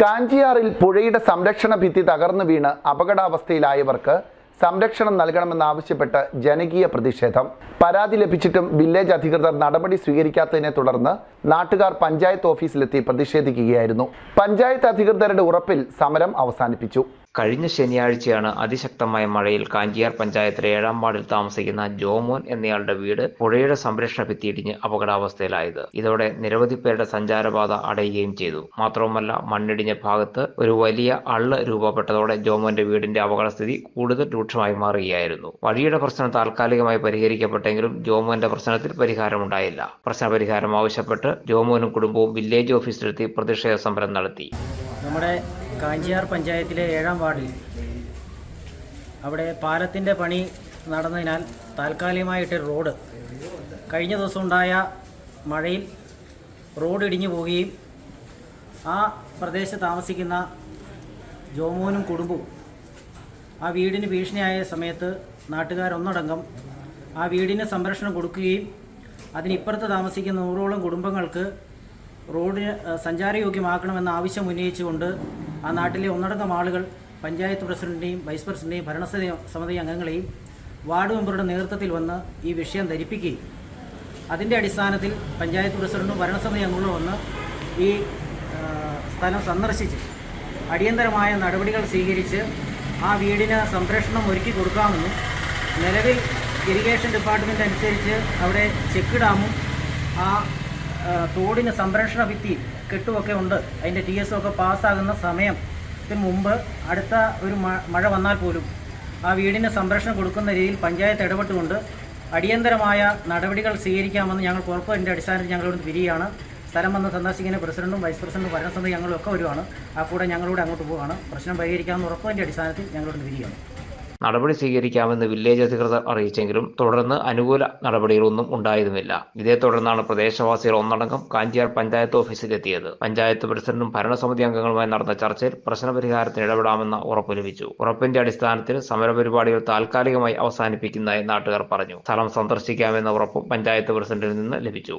കാഞ്ചിയാറിൽ പുഴയുടെ സംരക്ഷണ ഭിത്തി തകർന്നു വീണ് അപകടാവസ്ഥയിലായവർക്ക് സംരക്ഷണം നൽകണമെന്നാവശ്യപ്പെട്ട് ജനകീയ പ്രതിഷേധം. പരാതി ലഭിച്ചിട്ടും വില്ലേജ് അധികൃതർ നടപടി സ്വീകരിക്കാത്തതിനെ തുടർന്ന് നാട്ടുകാർ പഞ്ചായത്ത് ഓഫീസിലെത്തി പ്രതിഷേധിക്കുകയായിരുന്നു. പഞ്ചായത്ത് അധികൃതരുടെ ഉറപ്പിൽ സമരം അവസാനിപ്പിച്ചു. കഴിഞ്ഞ ശനിയാഴ്ചയാണ് അതിശക്തമായ മഴയിൽ കാഞ്ചിയാർ പഞ്ചായത്തിലെ ഏഴാം വാർഡിൽ താമസിക്കുന്ന ജോമോൻ എന്നയാളുടെ വീട് പുഴയുടെ സംരക്ഷണ ഭിത്തിയിടിഞ്ഞ് അപകടാവസ്ഥയിലായത്. ഇതോടെ നിരവധി പേരുടെ സഞ്ചാരപാത അടയുകയും ചെയ്തു. മാത്രവുമല്ല മണ്ണിടിഞ്ഞ ഭാഗത്ത് ഒരു വലിയ അള്ള് രൂപപ്പെട്ടതോടെ ജോമോന്റെ വീടിന്റെ അപകടസ്ഥിതി കൂടുതൽ രൂക്ഷമായി മാറുകയായിരുന്നു. വഴിയുടെ പ്രശ്നം താൽക്കാലികമായി പരിഹരിക്കപ്പെട്ടെങ്കിലും ജോമോന്റെ പ്രശ്നത്തിൽ പരിഹാരമുണ്ടായില്ല. പ്രശ്നപരിഹാരം ആവശ്യപ്പെട്ട് ജോമോനും കുടുംബവും വില്ലേജ് ഓഫീസിലെത്തി പ്രതിഷേധ സമരം നടത്തി. നമ്മുടെ കാഞ്ചിയാർ പഞ്ചായത്തിലെ ഏഴാം വാർഡിൽ. അവിടെ പാലത്തിന്റെ പണി നടന്നതിനാൽ താൽക്കാലികമായിട്ട് റോഡ്. കഴിഞ്ഞ ദിവസം ഉണ്ടായ മഴയിൽ റോഡ് ഇടിഞ്ഞു പോവുകയും ആ പ്രദേശത്ത് താമസിക്കുന്ന ജോമോനും കുടുംബവും ആ വീടിന് ഭീഷണിയായ സമയത്ത് നാട്ടുകാരൊന്നടങ്കം ആ വീടിന് സംരക്ഷണം കൊടുക്കുകയും അതിനിപ്പുറത്ത് താമസിക്കുന്ന നൂറോളം കുടുംബങ്ങൾക്ക് റോഡിന് സഞ്ചാരയോഗ്യമാക്കണമെന്ന ആവശ്യം ഉന്നയിച്ചുകൊണ്ട് ആ നാട്ടിലെ ഒന്നടങ്കം ആളുകൾ പഞ്ചായത്ത് പ്രസിഡന്റിനെയും വൈസ് പ്രസിഡന്റിനെയും ഭരണസമിതി സമിതി അംഗങ്ങളെയും വാർഡ് മെമ്പറുടെ നേതൃത്വത്തിൽ വന്ന് ഈ വിഷയം ധരിപ്പിക്കുകയും അതിന്റെ അടിസ്ഥാനത്തിൽ പഞ്ചായത്ത് പ്രസിഡന്റും ഭരണസമിതി അംഗങ്ങളും വന്ന് ഈ സ്ഥലം സന്ദർശിച്ച് അടിയന്തരമായ നടപടികൾ സ്വീകരിച്ച് ആ വീടിന് സംരക്ഷണം ഒരുക്കി കൊടുക്കാമെന്നും നിലവിൽ ഇറിഗേഷൻ ഡിപ്പാർട്ട്മെന്റ് അനുസരിച്ച് അവിടെ ചെക്ക് ഡാമും ആ തോടിന് സംരക്ഷണ ഭിത്തി കെട്ടുമൊക്കെ ഉണ്ട്. അതിന്റെ ടി എസ് ഒക്കെ പാസ്സാകുന്ന സമയത്തിന് മുമ്പ് അടുത്ത ഒരു മഴ വന്നാൽ പോലും ആ വീടിന് സംരക്ഷണം കൊടുക്കുന്ന രീതിയിൽ പഞ്ചായത്ത് ഇടപെട്ടുകൊണ്ട് അടിയന്തരമായ നടപടികൾ സ്വീകരിക്കാമെന്ന് ഞങ്ങൾ ഉറപ്പതിന്റെ അടിസ്ഥാനത്തിൽ ഞങ്ങളോട് പിരിയാണ് സ്ഥലം വന്ന് സന്ദർശിക്കുന്ന പ്രസിഡന്റും വൈസ് പ്രസിഡന്റും ഭരണസമിതി ഞങ്ങളൊക്കെ വരുവാണ്. ആ കൂടെ ഞങ്ങളോട് അങ്ങോട്ട് പോവുകയാണ്. പ്രശ്നം പരിഹരിക്കാമെന്ന് ഉറപ്പതിന്റെ അടിസ്ഥാനത്തിൽ ഞങ്ങളോട് പിരിയാണ് നടപടി സ്വീകരിക്കാമെന്ന് വില്ലേജ് അധികൃതർ അറിയിച്ചെങ്കിലും തുടർന്ന് അനുകൂല നടപടികളൊന്നും ഉണ്ടായിരുന്നില്ല. ഇതേ തുടർന്നാണ് പ്രദേശവാസികൾ ഒന്നടങ്കം കാഞ്ചിയാർ പഞ്ചായത്ത് ഓഫീസിലെത്തിയത്. പഞ്ചായത്ത് പ്രസിഡന്റും ഭരണസമിതി അംഗങ്ങളുമായി നടന്ന ചർച്ചയിൽ പ്രശ്നപരിഹാരത്തിന് ഇടപെടാമെന്ന ഉറപ്പ് ലഭിച്ചു. ഉറപ്പിന്റെ അടിസ്ഥാനത്തിൽ സമരപരിപാടികൾ താൽക്കാലികമായി അവസാനിപ്പിക്കുന്നതായി നാട്ടുകാർ പറഞ്ഞു. സ്ഥലം സന്ദർശിക്കാമെന്ന ഉറപ്പും പഞ്ചായത്ത് പ്രസിഡന്റിൽ നിന്ന് ലഭിച്ചു.